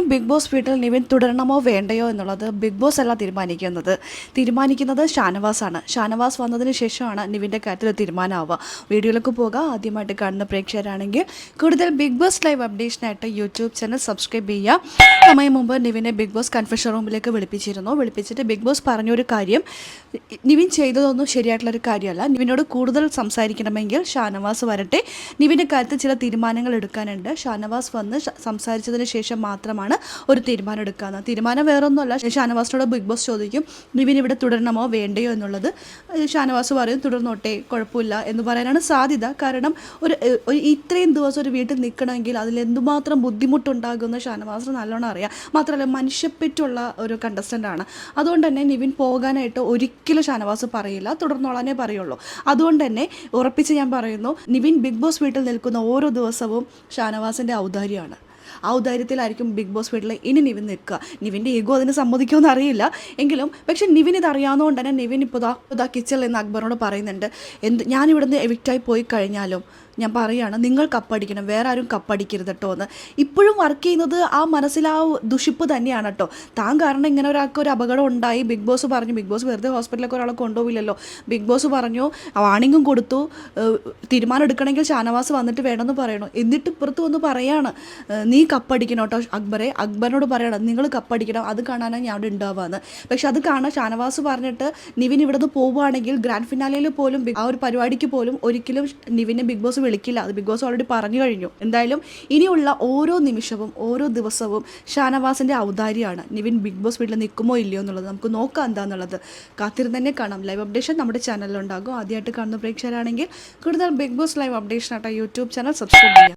ഇനി big Boss വീട്ടിൽ നിവിൻ തുടരണമോ വേണ്ടയോ എന്നുള്ളത് ബിഗ് ബോസ് അല്ല തീരുമാനിക്കുന്നത്. തീരുമാനിക്കുന്നത് ഷാനവാസാണ്. ഷാനവാസ് വന്നതിന് ശേഷമാണ് നിവിന്റെ കാര്യത്തിൽ തീരുമാനമാവുക വീഡിയോയിലേക്ക് പോകുക ആദ്യമായിട്ട് കാണുന്ന പ്രേക്ഷകരാണെങ്കിൽ കൂടുതൽ ബിഗ് ബോസ് ലൈവ് അപ്ഡേഷനായിട്ട് യൂട്യൂബ് ചാനൽ സബ്സ്ക്രൈബ് ചെയ്യുക. സമയം മുമ്പ് നിവിനെ ബിഗ് ബോസ് കൺഫെഷൻ റൂമിലേക്ക് വിളിപ്പിച്ചിരുന്നു. വിളിപ്പിച്ചിട്ട് ബിഗ് ബോസ് പറഞ്ഞൊരു കാര്യം നിവിൻ ചെയ്തതൊന്നും ശരിയായിട്ടുള്ളൊരു കാര്യമല്ല. നിവിനോട് കൂടുതൽ സംസാരിക്കണമെങ്കിൽ ഷാനവാസ് വരട്ടെ. നിവിന്റെ കാര്യത്തിൽ ചില തീരുമാനങ്ങൾ എടുക്കാനുണ്ട്. ഷാനവാസ് വന്ന് സംസാരിച്ചതിന് ശേഷം മാത്രമാണ് ഒരു തീരുമാനം എടുക്കുക തീരുമാനം വേറൊന്നുമല്ല. ഷാനവാസിനോട് ബിഗ് ബോസ് ചോദിക്കും നിവിൻ ഇവിടെ തുടരണമോ? വേണ്ടയോ? എന്നുള്ളത്. ഷാനവാസ് പറയും തുടർന്നോട്ടെ കുഴപ്പമില്ല എന്ന് പറയാനാണ് സാധ്യത. കാരണം ഒരു ഇത്രയും ദിവസം ഒരു വീട്ടിൽ നിൽക്കണമെങ്കിൽ അതിൽ എന്തുമാത്രം ബുദ്ധിമുട്ടുണ്ടാകുമെന്ന് ഷാനവാസിന് നല്ലോണം അറിയാം. മാത്രമല്ല മനുഷ്യപ്പെറ്റുള്ള ഒരു കണ്ടസ്റ്റന്റ് ആണ്. അതുകൊണ്ട് തന്നെ നിവിൻ പോകാനായിട്ട് ഒരിക്കലും ഷാനവാസ് പറയില്ല. തുടർന്നോളാനേ പറയുള്ളൂ. അതുകൊണ്ട് തന്നെ ഉറപ്പിച്ച് ഞാൻ പറയുന്നു നിവിൻ ബിഗ് ബോസ് വീട്ടിൽ നിൽക്കുന്ന ഓരോ ദിവസവും ഷാനവാസിന്റെ ഔദാര്യമാണ്. ആ ഔദാര്യത്തിലായിരിക്കും ബിഗ് ബോസ് വീട്ടിൽ ഇനി നിവിൻ നിൽക്കുക. നിവിന്റെ ഈഗോ അതിന് സമ്മതിക്കുമെന്ന് അറിയില്ല എങ്കിലും പക്ഷെ നിവിൻ ഇത് അറിയാവുന്നതുകൊണ്ട് തന്നെ നിവിൻ ഇപ്പോൾ ഇതാ ഇതാ കിച്ചണിൽ നിന്ന് അക്ബറിനോട് പറയുന്നുണ്ട്. എന്ത് ഞാനിവിടുന്ന് എവിക്റ്റായി പോയി കഴിഞ്ഞാലും ഞാൻ പറയുകയാണ് നിങ്ങൾ കപ്പടിക്കണം വേറെ ആരും കപ്പടിക്കരുത് കേട്ടോ എന്ന് ഇപ്പോഴും വർക്ക് ചെയ്യുന്നത് ആ മനസ്സിൽ ആ ദുഷിപ്പ് തന്നെയാണ് കേട്ടോ താൻ കാരണം ഇങ്ങനെ ഒരാൾക്ക് ഒരു അപകടം ഉണ്ടായി ബിഗ് ബോസ് പറഞ്ഞു ബിഗ് ബോസ് വെറുതെ ഹോസ്പിറ്റലിലൊക്കെ ഒരാളെ കൊണ്ടുപോവില്ലല്ലോ. ബിഗ് ബോസ് പറഞ്ഞു വാണിങ്ങും കൊടുത്തു തീരുമാനം എടുക്കണമെങ്കിൽ ഷാനവാസ് വന്നിട്ട് വേണമെന്ന് പറയണു. എന്നിട്ട് ഇപ്പുറത്ത് വന്ന് പറയാണ് നീ കപ്പടിക്കണം കേട്ടോ അക്ബറെ. അക്ബറിനോട് പറയണം നിങ്ങൾ കപ്പടിക്കണം അത് കാണാനാണ് ഞാൻ അവിടെ ഉണ്ടാവാന്ന് പക്ഷെ അത് കാണാൻ ഷാനവാസ് പറഞ്ഞിട്ട് നിവിൻ ഇവിടെ നിന്ന് പോവുകയാണെങ്കിൽ ഗ്രാൻഡ് ഫിനാലയിൽ പോലും ആ ഒരു പരിപാടിക്ക് പോലും ഒരിക്കലും നിവിനെ ബിഗ് ബോസ് വിളിക്കില്ല. അത് ബിഗ് ബോസ് ഓൾറെഡി പറഞ്ഞു കഴിഞ്ഞു. എന്തായാലും ഇനിയുള്ള ഓരോ നിമിഷവും ഓരോ ദിവസവും ഷാനവാസിന്റെ ഔദാര്യമാണ്. നിവിൻ ബിഗ് ബോസ് വീട്ടിൽ നിൽക്കുമോ ഇല്ലയോ എന്നുള്ളത് നമുക്ക് നോക്കാം എന്താണെന്നുള്ളത് കാത്തിരുന്ന് തന്നെ കാണാം. ലൈവ് അപ്ഡേഷൻ നമ്മുടെ ചാനലിലുണ്ടാകും ആദ്യമായിട്ട് കാണുന്ന പ്രേക്ഷകരാണെങ്കിൽ കൂടുതൽ ബിഗ് ബോസ് ലൈവ് അപ്ഡേഷൻ ആയിട്ട് യൂട്യൂബ് ചാനൽ സബ്സ്ക്രൈബ് ചെയ്യാം.